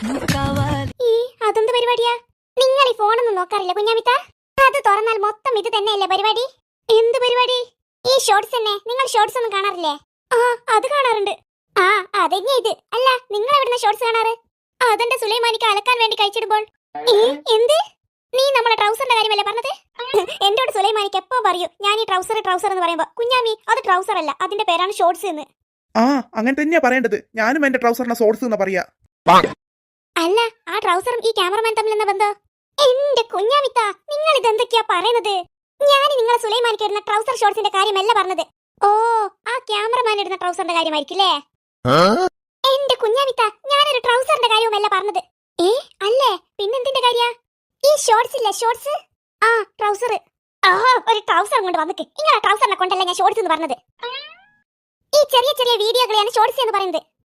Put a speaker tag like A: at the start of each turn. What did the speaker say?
A: ഈ അതെന്ത് പരിപാടിയാ? നിങ്ങൾ ഈ ഫോണൊന്നും നോക്കാറില്ല കുഞ്ഞാമിത്ത? അത് തുറന്നാൽ മൊത്തം ഇത് തന്നെയല്ലേ പരിപാടി? എന്ത് പരിപാടി? ഈ ഷോർട്സ് തന്നെ നിങ്ങൾ ഷോർട്സ് ഒന്നും കാണാറില്ലേ? ആ അത് കാണാറുണ്ട്. ആ അതെന്നെ ഇത്. അല്ല നിങ്ങൾ എവിടുന്ന ഷോർട്സ് കാണാറ്? അതെന്റെ സുലൈമാനിക്ക് അലക്കാൻ വേണ്ടി കഴിച്ചിടുമ്പോൾ? എന്ത്? നീ നമ്മളെ ട്രൗസറിന്റെ കാര്യമല്ലേ പറഞ്ഞത്? എന്നോട് സുലൈമാനിക്ക് എപ്പോ പറയൂ? ഞാൻ ഈ ട്രൗസർ ട്രൗസർ എന്ന് പറയുമ്പോ കുഞ്ഞാമി അത് ട്രൗസർ അല്ല അതിന്റെ പേരാണ് ഷോർട്സ് എന്ന്.
B: ആ അങ്ങനെ തന്നെയാ പറയേണ്ടത്. ഞാനും എന്റെ ട്രൗസറിനെ ഷോർട്സ് എന്ന് പറയാ.
A: ട്രൗസറും ഈ ക്യാമറമാൻ തമ്മിൽ എന്ന ബന്ധം? എന്റെ കുഞ്ഞാമിത്ത നിങ്ങൾ ഇതെന്തൊക്കെയാ പറയുന്നത്? ഞാൻ നിങ്ങളെ സുലൈമാനിക്ക് ഇടുന്ന ട്രൗസർ ഷോർട്സിന്റെ കാര്യമല്ല പറഞ്ഞത്. ഓ ആ ക്യാമറമാൻ ഇടുന്ന ട്രൗസറിന്റെ കാര്യമായിരിക്കില്ലേ? എന്റെ കുഞ്ഞാമിത്ത ഞാനൊരു ട്രൗസറിന്റെ കാര്യവുമല്ല പറഞ്ഞത്. ഏ അല്ലേ? പിന്നെന്തിന്റെ കാര്യ? ഈ ഷോർട്സ് ഇല്ലേ ഷോർട്സ്? ആ ട്രൗസർ ആ ഒരു ട്രൗസർ കൊണ്ട് വന്നിക്ക്. ഇങ്ങനെ ട്രൗസറിനെ കൊണ്ടല്ല ഞാൻ ഷോർട്സ് എന്ന് പറഞ്ഞത്? ഈ ചെറിയ ചെറിയ വീഡിയോകളെയാണ് ഷോർട്സ് എന്ന് പറയുന്നത്.